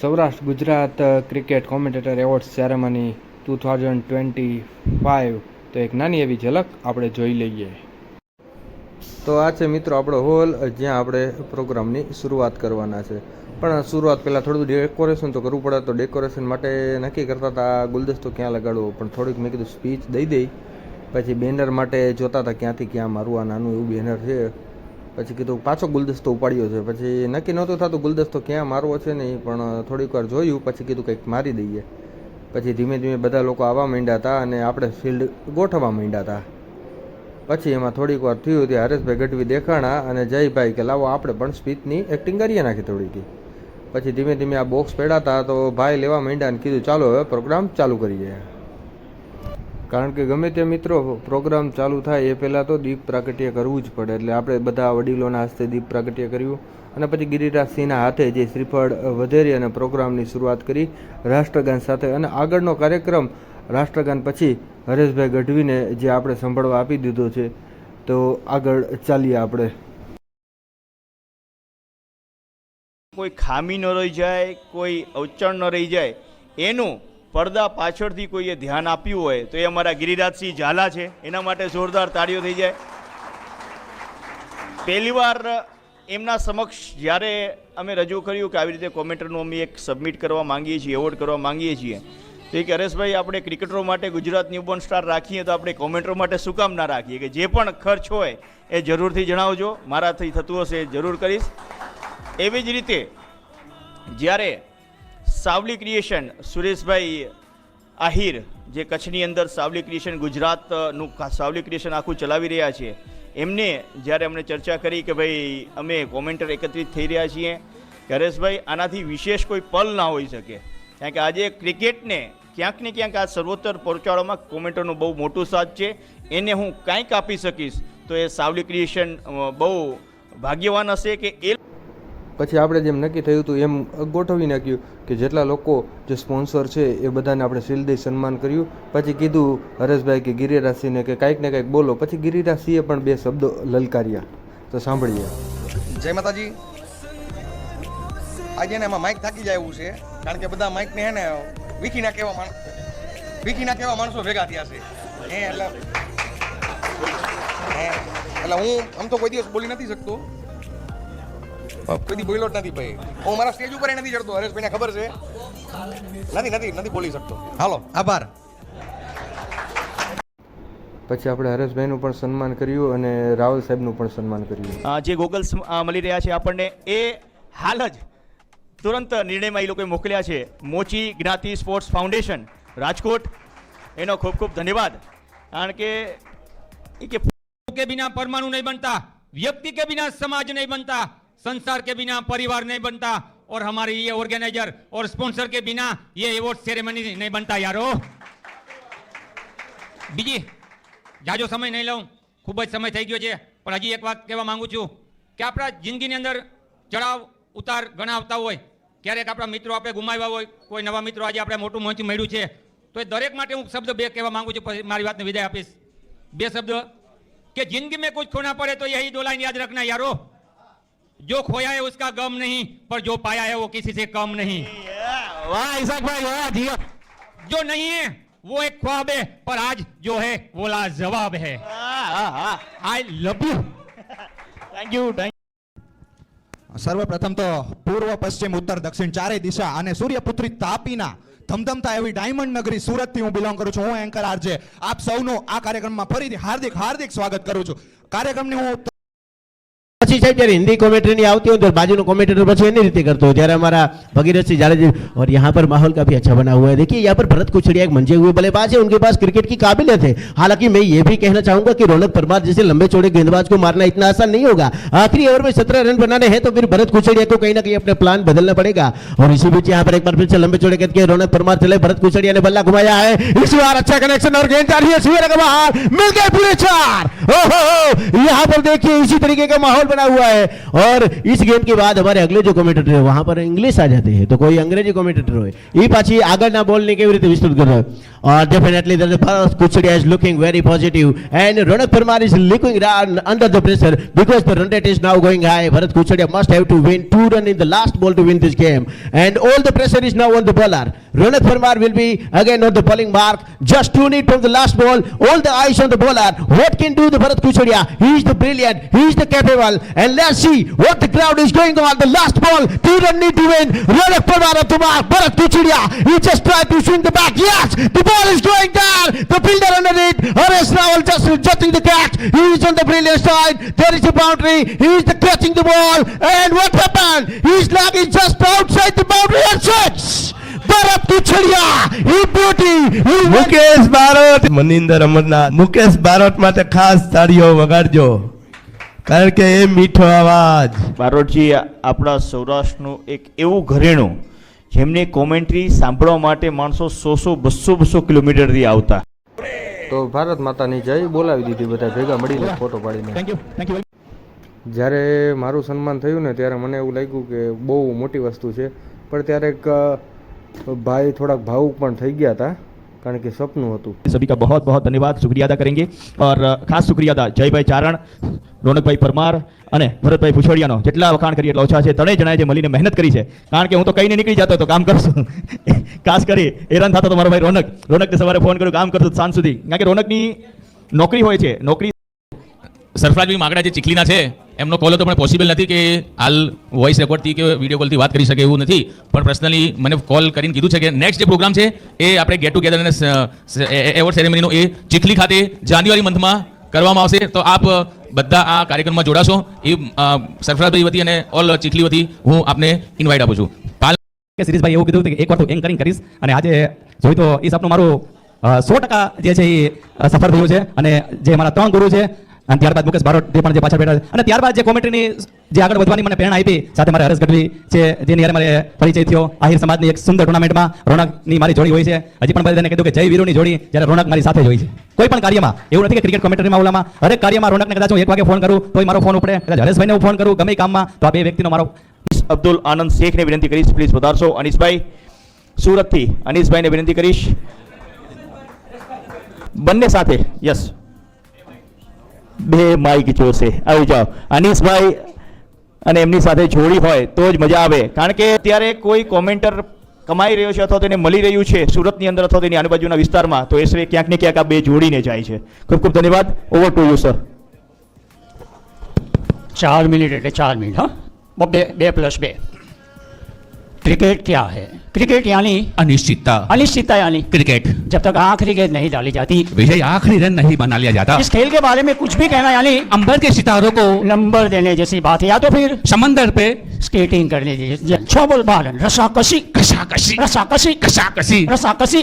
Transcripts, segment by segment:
Saurashtra Gujarat cricket commentator award ceremony two thousand twenty five તો એક નાની એવી ઝલક આપણે જોઈ લઈએ. તો આ છે મિત્રો આપણો હોલ, જ્યાં આપણે પ્રોગ્રામની શરૂઆત કરવાના છે. પણ શરૂઆત પહેલાં થોડું ડેકોરેશન તો કરવું પડે, તો ડેકોરેશન માટે નક્કી કરતા હતા ગુલદસ્તો ક્યાં લગાડવો, પણ થોડીક મેં કીધું સ્પીચ દઈ દઈ. પછી બેનર માટે જોતા હતા ક્યાંથી ક્યાં મારું આ નાનું એવું બેનર છે. પછી કીધું, પાછો ગુલદસ્તો ઉપાડ્યો છે. પછી નક્કી નહોતું થતું ગુલદસ્તો ક્યાં મારવો છે નહીં, પણ થોડીક વાર જોયું, પછી કીધું, કંઈક મારી દઈએ. પછી ધીમે ધીમે બધા લોકો આવવા માંડ્યા હતા અને આપણે ફિલ્ડ ગોઠવવા માંડ્યા હતા. પછી એમાં થોડીક વાર થયું ત્યાં હરેશભાઈ ગઢવી દેખાણા અને જયભાઈ કે, લાવો આપણે પણ સ્પીચની એક્ટિંગ કરીએ નાખી થોડીક. પછી ધીમે ધીમે આ બોક્સ પેડાતા તો ભાઈ લેવા માંડ્યા અને કીધું, ચાલો હવે પ્રોગ્રામ ચાલુ કરીએ. કારણ કે ગમે તે મિત્રો, પ્રોગ્રામ ચાલુ થાય એ પહેલાં તો દીપ પ્રાગટ્ય કરવું જ પડે. એટલે આપણે બધા વડીલોના હસ્તે દીપ પ્રાગટ્ય કર્યું અને પછી ગિરિરાજસિંહના હાથે જે શ્રીફળ વધેરી અને પ્રોગ્રામની શરૂઆત કરી રાષ્ટ્રગાન સાથે અને આગળનો કાર્યક્રમ રાષ્ટ્રગાન પછી હરેશભાઈ ગઢવીને જે આપણે સંભાળવા આપી દીધો છે, તો આગળ ચાલીએ આપણે. કોઈ ખામી ન રહી જાય, કોઈ અવચણ ન રહી જાય, એનું પડદા પાછળથી કોઈએ ધ્યાન આપ્યું હોય તો એ અમારા ગિરિરાજસિંહ ઝાલા છે. એના માટે જોરદાર તાળીઓ થઈ જાય. પહેલીવાર એમના સમક્ષ જ્યારે અમે રજૂ કર્યું કે આવી રીતે કોમેન્ટરનું અમે એક સબમિટ કરવા માંગીએ છીએ, એવોર્ડ કરવા માંગીએ છીએ, તો એ કે હરેશભાઈ, આપણે ક્રિકેટરો માટે, ગુજરાત ન્યૂબોર્ન સ્ટાર રાખીએ તો આપણે કોમેન્ટરો માટે શું કામ ના રાખીએ કે જે પણ ખર્ચ હોય એ જરૂરથી જણાવજો. મારાથી થતું હશે એ જરૂર કરીશ. એવી જ રીતે જ્યારે સાવલી ક્રિએશન, સુરેશભાઈ આહિર, જે કચ્છની અંદર સાવલી ક્રિએશન, ગુજરાતનું સાવલી ક્રિએશન આખું ચલાવી રહ્યા છે, એમને જ્યારે અમને ચર્ચા કરી કે ભાઈ, અમે કોમેન્ટર એકત્રિત થઈ રહ્યા છીએ, હરેશભાઈ, આનાથી વિશેષ કોઈ પલ ના હોઈ શકે. કારણ કે આજે ક્રિકેટને ક્યાંક ને ક્યાંક આ સર્વોત્તર પહોંચાડવામાં કોમેન્ટરનું બહુ મોટું સાથ છે, એને હું કાંઈક આપી શકીશ, તો એ સાવલી ક્રિએશન બહુ ભાગ્યવાન હશે કે એ પછી આપણે જેમ નક્કી થયું હતું, એમ ગોઠવી નાખ્યું કે જેટલા લોકો જે સ્પોન્સર છે, એ બધાને આપણે દઈ સન્માન કર્યું. પછી કીધું હરેશભાઈ કે ગિરિરાજસિંહને કે કાંઈક ને કાંઈક બોલો. પછી ગિરિરાજસિંહે પણ બે શબ્દો લલકાર્યા. તો સાંભળીએ. જય માતાજી. આજે ને એમાં માઇક થાકી જાય એવું છે, કારણ કે બધા માઇકને હે ને વીખી કેવા એવા માણ કેવા માણસો ભેગા થયા છે. હે, એટલે એટલે હું આમ તો કોઈ દિવસ બોલી નથી શકતો. કોઈથી બોલ્યો જ નથી ભાઈ. હું મારા સ્ટેજ ઉપર નથી ચડતો હરેશભાઈને ખબર છે. નથી નથી નથી બોલી શકતો. હાલો. આભાર. પછી આપણે હરેશભાઈનું પણ સન્માન કર્યું અને રાહુલ સાહેબનું પણ સન્માન કર્યું. જે ગોગલ્સ મળી રહ્યા છે આપણને એ હાલ જ તુરંત નિર્ણયમાં એ લોકોએ મોકલ્યા છે. મોચી જ્ઞાતિ સ્પોર્ટ્સ ફાઉન્ડેશન રાજકોટ. એનો ખૂબ ખૂબ ધન્યવાદ. કારણ કે કે બિના પરમાણુ નહીં બનતા વ્યક્તિ કે બિના સમાજ નહીં બનતા. संसार के बिना परिवार नहीं बनता और हमारे ये ऑर्गेनाइजर और स्पॉन्सर के बिना ये अवार्ड सेरेमनी नहीं बनता यारो બીજી જાજો સમય નહીં લઉં ખૂબ જ સમય થઈ ગયો છે પણ હજી એક વાત કહેવા માંગુ છું કે આપણા જિંદગીની અંદર ચડાવ ઉતાર ઘણા આવતા હોય ક્યારેક આપણા મિત્રો આપણે ગુમાવ્યા હોય કોઈ નવા મિત્રો આજે આપણે મોટું મોંચું મળ્યું છે તો એ દરેક માટે હું શબ્દ બે કહેવા માંગુ છું પછી મારી વાતને વિદાય આપીશ બે શબ્દ कि जिंदगी में कुछ खोना पड़े तो यही दो लाइन याद रखना यारो जो खोया है उसका गम नहीं पर जो पाया है वो किसी से कम नहीं वाह ईसाक भाई वाह जिया जो नहीं है वो एक ख्वाब है पर आज जो है वो लाजवाब है I love you thank you thank સર્વપ્રથમ તો પૂર્વ પશ્ચિમ ઉત્તર દક્ષિણ ચારેય દિશા અને સૂર્યપુત્રી તાપીના ધમધમતા એવી ડાયમંડ નગરી સુરતથી હું બિલોંગ કરું છું હું એન્કર આરજે આપ સૌનું આ કાર્યક્રમમાં ફરીથી હાર્દિક હાર્દિક સ્વાગત કરું છું કાર્યક્રમની હું પછી સાહેબ જ્યારે हिंदी कमेंट्री नहीं आती हो तो बाजू कमेंटेटर પછી એની રીતે करते हो ત્યારે हमारा भगीरथ सिंह जाडेजा जी और यहाँ पर माहौल काफी अच्छा बना हुआ है देखिए यहाँ पर भरत कुचड़िया एक मंजे हुए बल्लेबाज है उनके पास क्रिकेट की काबिलियत है हालांकि मैं ये भी कहना चाहूंगा कि रौनक परमार जैसे लंबे चौड़े गेंदबाज को मारना इतना आसान नहीं होगा आखिरी ओवर में सत्रह रन बनाने हैं तो फिर भरत कुचड़िया को कहीं ना कहीं अपने प्लान बदलना पड़ेगा और इसी बीच यहाँ पर एक बार फिर से लंबे चौड़े गेंद के रौनक परमार चले भरत कुचड़िया ने बल्ला घुमाया है इस बार अच्छा कनेक्शन और गेंद जा रही है सुबह का बाहर मिल गए पूरे चार ओहो यहाँ पर देखिए इसी तरीके का माहौल बना बना हुआ है और इस गेम के बाद हमारे अगले जो कमेंटेटर है वहां पर इंग्लिश आ जाते हैं तो कोई अंग्रेजी कमेंटेटर હોય એ પાછી આગળના બોલને કેવી રીતે વિસ્તૃત કરે Uh, definitely the Bharat Kuchdia is looking very positive. and Ronak Parmar is looking under the pressure because the run rate is now going high. Bharat Kuchdia must have to win two run in the last ball to win this game and all the pressure is now on the bowler. Ronak Parmar will be again on the bowling mark. Just two need from the last ball. All the eyes on the bowler. What can do the Bharat Kuchdia? He is the brilliant. He is the capable. And let's see what the crowd is going on. The last ball. Two run need to win. Ronak Parmar up the mark. Bharat Kuchdia. He just tried to swing the back. Yes, the ball is going down. The fielder underneath. Haresh Rawal just rejecting the catch. He is on the brilliant side. There is a boundary. He is the catching the ball. And what happened? His leg is just outside the boundary and. He. He Mukesh Barot Maninder Amarnath Mukesh Barot માટે ખાસ તાળીઓ વગાડજો કારણ કે એ મીઠો અવાજ બારોટજી આપણા સૌરાષ્ટ્રનું એક એવું ઘરેણું જેમની કોમેન્ટ્રી સાંભળવા માટે માણસો સો સો બસો બસો કિલોમીટરથી આવતા. તો ભારત માતાની જય બોલાવી દીધી બધા ભેગા મળીને ફોટો પાડીને. થેન્ક યુ થેન્ક યુ જ્યારે મારું સન્માન થયું ને ત્યારે મને એવું લાગ્યું કે બહુ મોટી વસ્તુ છે. પણ ત્યારે એક ભાઈ થોડાક ભાવુક પણ થઈ ગયા હતા. કારણ કે સપનું હતું. સભી કા બહોત બહોત ધન્યવાદ. શુક્રિયા અદા કરેંગે. ઓર ખાસ શુક્રિયા અદા જયભાઈ ચારણ, રોનકભાઈ પરમાર અને ભરતભાઈ ભૂછોડિયાનો. જેટલા વખાણ કરી એટલા ઓછા છે. ત્રણેય જણાએ જે મળીને મહેનત કરી છે. કારણ કે હું તો કહીને નીકળી જતો હતો, કામ કરશું. ખાસ કરી, હેરાન થતો તો મારો ભાઈ રોનક. રોનકને સવારે ફોન કર્યો, કામ કરશું સાંજ સુધી. કારણ કે રોનકની નોકરી હોય છે. નોકરી સરફરાજભાઈ માગડા જે ચીખલીના છે, એમનો કોલ તો પણ પોસિબલ નથી કે હાલ વોઇસ રેકોર્ડથી કે વીડિયો કોલથી વાત કરી શકે એવું નથી. પણ પર્સનલી મને કોલ કરીને કીધું છે કે નેક્સ્ટ જે પ્રોગ્રામ છે, એ આપણે ગેટ ટુગેધર અને એવોર્ડ સેરેમનીનો એ ચીખલી ખાતે જાન્યુઆરી મંથમાં કરવામાં આવશે. તો આપ બધા આ કાર્યક્રમમાં જોડાશો. એ સરફરાજભાઈ વતી અને ઓલ ચીખલી વતી હું આપને ઇન્વાઇટ આપું છું. પાલ કે સિરીઝભાઈ એવું કીધું હતું કે એકવાર તો એન્કરિંગ કરીશ. અને આજે જોઈ તો એ સપનું મારું સો ટકા જે છે એ સફળ થયું છે. અને જે મારા ત્રણ ગુરુ છે અને ત્યારબાદ મુકેશ બારોટ જે પણ જે પાછળ બેઠા અને ત્યારબાદ જે કોમેન્ટ્રીની જે આગળ વધવાની મને પ્રેરણા આપી, સાથે મારે હરસ ગઢવી છે, જેની હારે મારે પરિચય થયો. આહિર સમાજની એક સુંદર ટુર્નામેન્ટમાં રોનકની મારી જોડી હોય છે. હજી પણ બધાને કીધું કે જય વીરોની જોડી, જ્યારે રોનક મારી સાથે જ હોય છે. કોઈ પણ કાર્યમાં, એવું નથી કે ક્રિકેટ કોમેન્ટરીમાં ઓલામાં. હરેક કાર્યમાં રોનકને કદાચ હું એક વાગે ફોન કરું, તોય મારો ફોન ઉપડે. કદાચ હરેશભાઈને હું ફોન કરું, ગમે કામમાં, તો આ બે વ્યક્તિનો મારો અબ્દુલ આનંદ શેખને વિનંતી કરીશ. પ્લીઝ વધારશો અનિશભાઈ, સુરતથી અનિશભાઈને વિનંતી કરીશ. બંને સાથે યસ બે માઇક જોશે. આવી જાઓ. અનીશભાઈ અને એમની સાથે જોડી હોય તો જ મજા આવે. કારણ કે અત્યારે કોઈ કોમેન્ટર કમાઈ રહ્યો છે અથવા તેને મળી રહ્યું છે સુરતની અંદર અથવા તેની આજુબાજુના વિસ્તારમાં, તો એ શ્રી ક્યાંક ને ક્યાંક આ બે જોડીને જાય છે. ખૂબ ખૂબ ધન્યવાદ. ઓવર ટુ યુ સર ચાર મિનિટ એટલે ચાર મિનિટ હા? બે બે પ્લસ બે. क्रिकेट क्या है? क्रिकेट यानी अनिश्चितता। अनिश्चितता यानी क्रिकेट। जब तक आखिरी गेंद नहीं डाली जाती। विजय आखिरी रन नहीं बना लिया जाता। इस खेल के बारे में कुछ भी कहना यानी अंबर के सितारों को नंबर देने जैसी बात है या तो फिर समंदर पे स्केटिंग करने जैसी बोल बालन रसाकसी। रसाकसी रसाकसी। रसाकसी रसाकसी।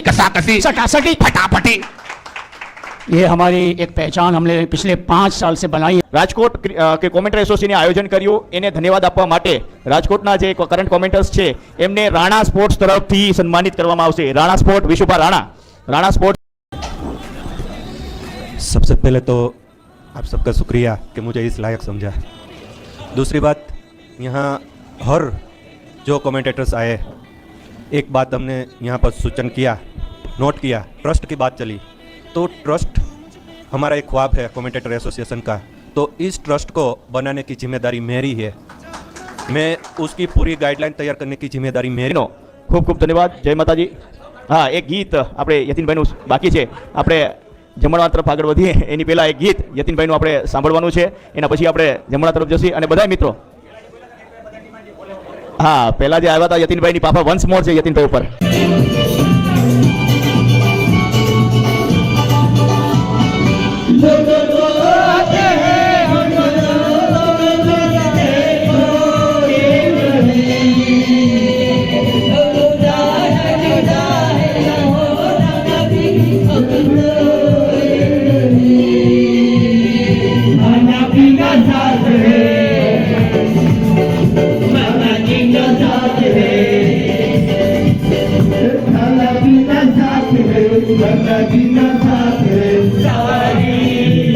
कसाकसी। कशाकशी सटासटी। फटाफटी। ये हमारी एक पहचान हमने पिछले पाँच साल से बनाई है રાજકોટ ક્રિ- અ, કે કોમેન્ટર એસોસિએશને આયોજન કર્યું એને ધન્યવાદ આપવા માટે રાજકોટના જે કરંટ કોમેન્ટર્સ છે એમને રાણા સ્પોર્ટ્સ તરફથી સન્માનિત કરવામાં આવશે રાણા સ્પોર્ટ વિશુભા રાણા રાણા સ્પોર્ટ सबसे पहले तो आप सबका शुक्रिया कि मुझे इस लायक समझा दूसरी बात यहाँ हर जो कमेंटेटर्स आए एक बात हमने यहाँ पर सूचन किया नोट किया ट्रस्ट की बात चली तो ट्रस्ट हमारा एक ख्वाब है कमेंटेटर एसोसिएशन का तो इस ट्रस्ट को बनाने की जिम्मेदारी मेरी है मैं उसकी पूरी गाइडलाइन तैयार करने की जिम्मेदारी मेरी નો ખૂબ ખૂબ ધન્યવાદ જય માતાજી હા એક ગીત આપણે યતીનભાઈનું બાકી છે આપણે જમણવા તરફ આગળ વધીએ એની પહેલાં એક ગીત યતીનભાઈનું આપણે સાંભળવાનું છે એના પછી આપણે જમણા તરફ જશે અને બધા મિત્રો હા પહેલા જે આવ્યા હતા યતીનભાઈની પાપા વન્સ મોર છે યતીનભાઈ ઉપર ساتھ رے سندر دن ساتھ رے سواری